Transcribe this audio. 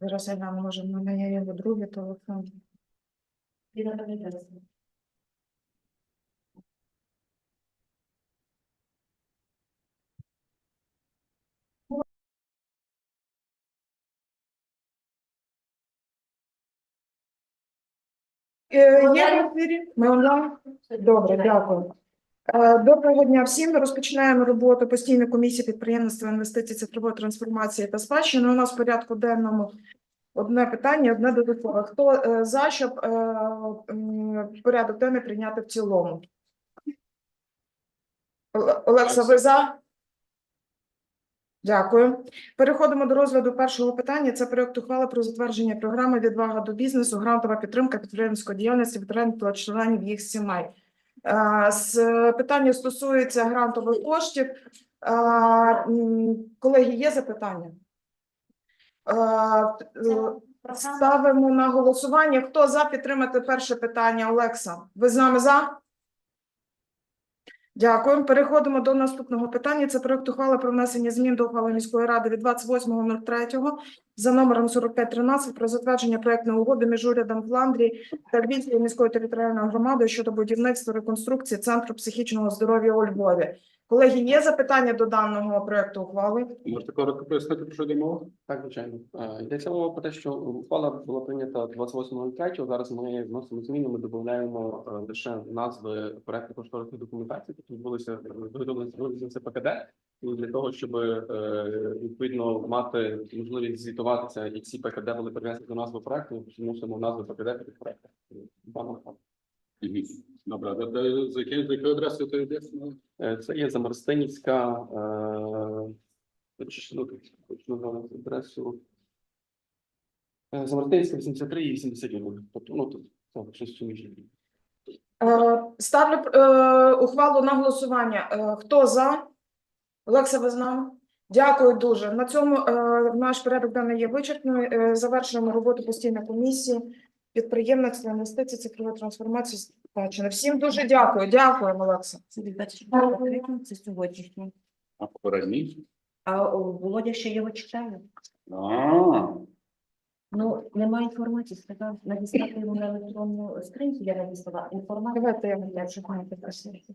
Зараз я гляну, може, в мене є його другий телефон. Е, Є в ефірі? Ми онлайн? Добре, дякую. Е, Доброго дня всім. Ми розпочинаємо роботу постійної комісії підприємництва, інвестицій, цифрової трансформації та спадщини. У нас в порядку денному одне питання, одне додаткове. Хто е, за, щоб е, порядок денний прийняти в цілому? Оле- Олекса, ви за? Дякую. Переходимо до розгляду першого питання. Це проект ухвали про затвердження програми «Відвага до бізнесу», грантова підтримка підприємницької діяльності та членів їх сімей. Е, з- Питання стосується грантових коштів. Е, Колеги, є запитання? Е, е, Ставимо на голосування. Хто за підтримати перше питання? Олекса, ви з нами за? Дякую. Переходимо до наступного питання. Це проект ухвали про внесення змін до ухвали міської ради від 28.03 за номером 4513 про затвердження проектної угоди між урядом Фландрії та Львівською міською територіальною громадою щодо будівництва реконструкції центру психічного здоров'я у Львові. Колеги, є запитання до даного проекту ухвали? Можете коротко пояснити, про що йде мова? Так, звичайно. Е, Йдеться мова про те, що ухвала була прийнята 28.03. Зараз ми вносимо зміни, ми додаємо е, лише назви проекту кошторисної документації, які відбулися це ПКД, і для того, щоб е, відповідно мати можливість звітуватися, і ці ПКД були перенесені до назви проекту, мусимо назви ПКД під проекту. Мгм. Добре, де- де- за якою за якою адресою ти йдеш? Е, Це є Замарстинівська, е, ну, точно зараз адресу. Е, Замарстинівська 83 і 81. Тобто, ну, тут це щось суміжне. Е, Ставлю е, ухвалу на голосування. Е, Хто за? Олекса, ви з нами? Дякую дуже. На цьому е, наш порядок денний є вичерпною. Е, Завершуємо роботу постійної комісії підприємництва, інвестицій, цифрової трансформації. Спадщини. Всім дуже дякую. Дякую, Олекса. Це від 24 квітня, це сьогоднішній. А попередній? А о, Володя ще його читає. А, Ну, немає інформації, сказав, надіслати йому на електронну скриньку, я надіслала інформацію. Давайте я вам попросити.